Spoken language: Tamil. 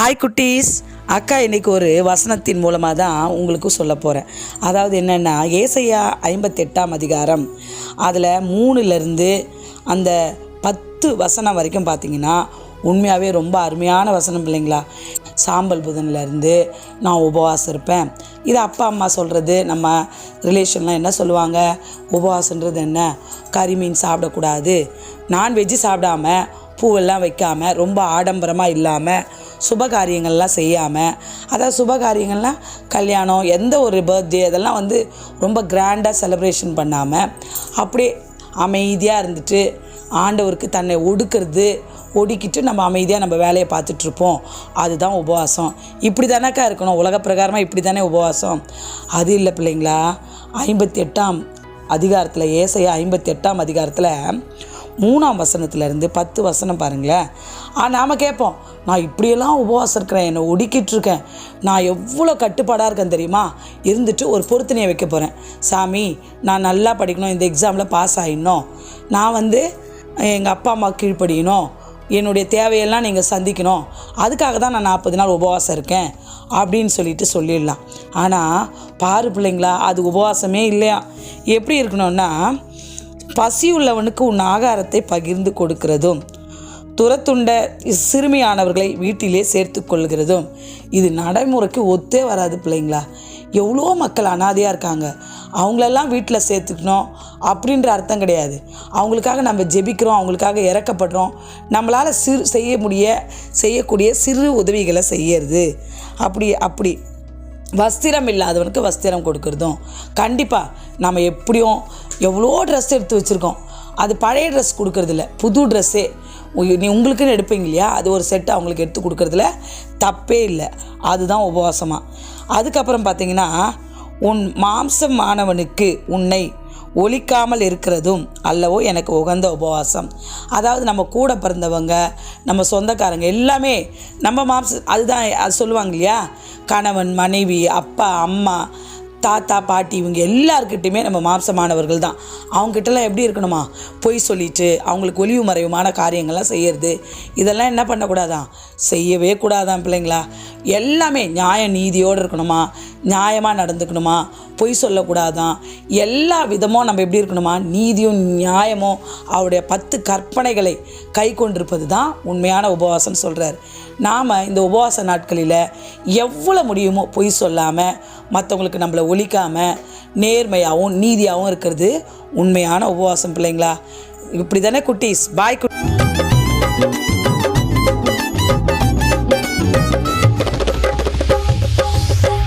ஹாய் குட்டீஸ். அக்கா இன்றைக்கி ஒரு வசனத்தின் மூலமாக தான் உங்களுக்கு சொல்ல போகிறேன் அதாவது என்னென்னா ஏசையா ஐம்பத்தெட்டாம் அதிகாரம் அதில் மூணுலேருந்து அந்த பத்து வசனம் வரைக்கும் பார்த்தீங்கன்னா உண்மையாகவே ரொம்ப அருமையான வசனம் இல்லைங்களா? சாம்பல் புதன்லேருந்து நான் உபவாசம் இருப்பேன். இது அப்பா அம்மா சொல்கிறது நம்ம ரிலேஷன்லாம் என்ன சொல்லுவாங்க? உபவாசன்றது என்ன? கறி மீன் சாப்பிடக்கூடாது. நான்வெஜ்ஜு சாப்பிடாம பூவெல்லாம் வைக்காமல் ரொம்ப ஆடம்பரமாக இல்லாமல் சுப காரியங்கள்லாம் செய்யாமல் அதாவது சுப காரியங்கள்லாம் கல்யாணம் எந்த ஒரு பர்த்டே அதெல்லாம் வந்து ரொம்ப கிராண்டாக செலிப்ரேஷன் பண்ணாமல் அப்படியே அமைதியாக இருந்துட்டு ஆண்டவருக்கு தன்னை ஒடுக்கிறது ஒடுக்கிட்டு நம்ம அமைதியாக நம்ம வேலையை பார்த்துட்ருப்போம் அதுதான் உபவாசம். இப்படி தானேக்கா இருக்கணும். உலக பிரகாரமாக இப்படி தானே உபவாசம். அது இல்லை பிள்ளைங்களா. ஐம்பத்தி எட்டாம் அதிகாரத்தில் ஏசையா ஐம்பத்தி எட்டாம் அதிகாரத்தில் மூணாம் வசனத்துலேருந்து பத்து வசனம் பாருங்களேன். ஆ நாம் கேட்போம் நான் இப்படியெல்லாம் உபவாசம் இருக்கிறேன் என்னை ஒடுக்கிட்டு இருக்கேன். நான் எவ்வளோ கட்டுப்பாடாக இருக்கேன் தெரியுமா? இருந்துட்டு ஒரு பொருத்தனையை வைக்க போகிறேன் சாமி நான் நல்லா படிக்கணும் இந்த எக்ஸாமில் பாஸ் ஆகிடணும் நான் வந்து எங்கள் அப்பா அம்மா கீழ்ப்படியணும். என்னுடைய தேவையெல்லாம் நீங்கள் சந்திக்கணும். அதுக்காக தான் நான் நாற்பது நாள் உபவாசம் இருக்கேன் அப்படின்னு சொல்லிட்டு சொல்லிடலாம். ஆனால் பாரு பிள்ளைங்களா அது உபவாசமே இல்லையா? எப்படி இருக்கணும்னா பசியுள்ளவனுக்கு உன் ஆகாரத்தை பகிர்ந்து கொடுக்கிறதும் துரத்துண்ட சிறுமியானவர்களை வீட்டிலே சேர்த்து கொள்கிறதும். இது நடைமுறைக்கு ஒத்தே வராது பிள்ளைங்களா? எவ்வளோ மக்கள் அனாதையாக இருக்காங்க. அவங்களெல்லாம் வீட்டில் சேர்த்துக்கணும் அப்படின்ற அர்த்தம் கிடையாது. அவங்களுக்காக நம்ம ஜெபிக்கிறோம் அவங்களுக்காக இறக்கப்படுறோம். நம்மளால் சிறு செய்ய முடிய செய்யக்கூடிய சிறு உதவிகளை செய்யறது. அப்படி அப்படி. வஸ்திரம் இல்லாதவனுக்கு வஸ்திரம் கொடுக்கறதும். கண்டிப்பாக நம்ம எப்படியும் எவ்வளோ ட்ரெஸ் எடுத்து வச்சுருக்கோம். அது பழைய ட்ரெஸ் கொடுக்கறதில்ல புது ட்ரெஸ்ஸே நீ உங்களுக்குன்னு எடுப்பீங்க இல்லையா? அது ஒரு செட்டு அவங்களுக்கு எடுத்து கொடுக்கறதுல தப்பே இல்லை. அதுதான் உபவாசமாக அதுக்கப்புறம் பார்த்தீங்கன்னா உன் மாம்சமானவனுக்கு உன்னை ஒழிக்காமல் இருக்கிறதும் அல்லவோ எனக்கு உகந்த உபவாசம். அதாவது நம்ம கூட பிறந்தவங்க நம்ம சொந்தக்காரங்க எல்லாமே நம்ம மாம்ச அதுதான் அது சொல்லுவாங்க இல்லையா? கணவன் மனைவி அப்பா அம்மா தாத்தா பாட்டி இவங்க எல்லாருக்கிட்டையுமே நம்ம மாம்சமானவர்கள் தான். அவங்ககிட்டலாம் எப்படி இருக்கணுமா? பொய் சொல்லிட்டு அவங்களுக்கு ஒளிவு மறைவுமான காரியங்கள்லாம் செய்யறது. இதெல்லாம் என்ன பண்ணக்கூடாதான்? செய்யவே கூடாதான் பிள்ளைங்களா. எல்லாமே நியாய நீதியோடு இருக்கணுமா? நியாயமாக நடந்துக்கணுமா? பொய் சொல்லக்கூடாதான். எல்லா விதமும் நம்ம எப்படி இருக்கணுமா? நீதியும் நியாயமும் அவருடைய பத்து கற்பனைகளை கை கொண்டிருப்பது தான் உண்மையான உபவாசம்னு சொல்கிறார் நாம் இந்த உபவாச நாட்களில் எவ்வளோ முடியுமோ பொய் சொல்லாமல் மற்றவங்களுக்கு நம்மளை ஒழிக்காமல் நேர்மையாகவும் நீதியாகவும் இருக்கிறது உண்மையான உபவாசம் பிள்ளைங்களா? இப்படி தானே குட்டீஸ்? பாய் குட்டி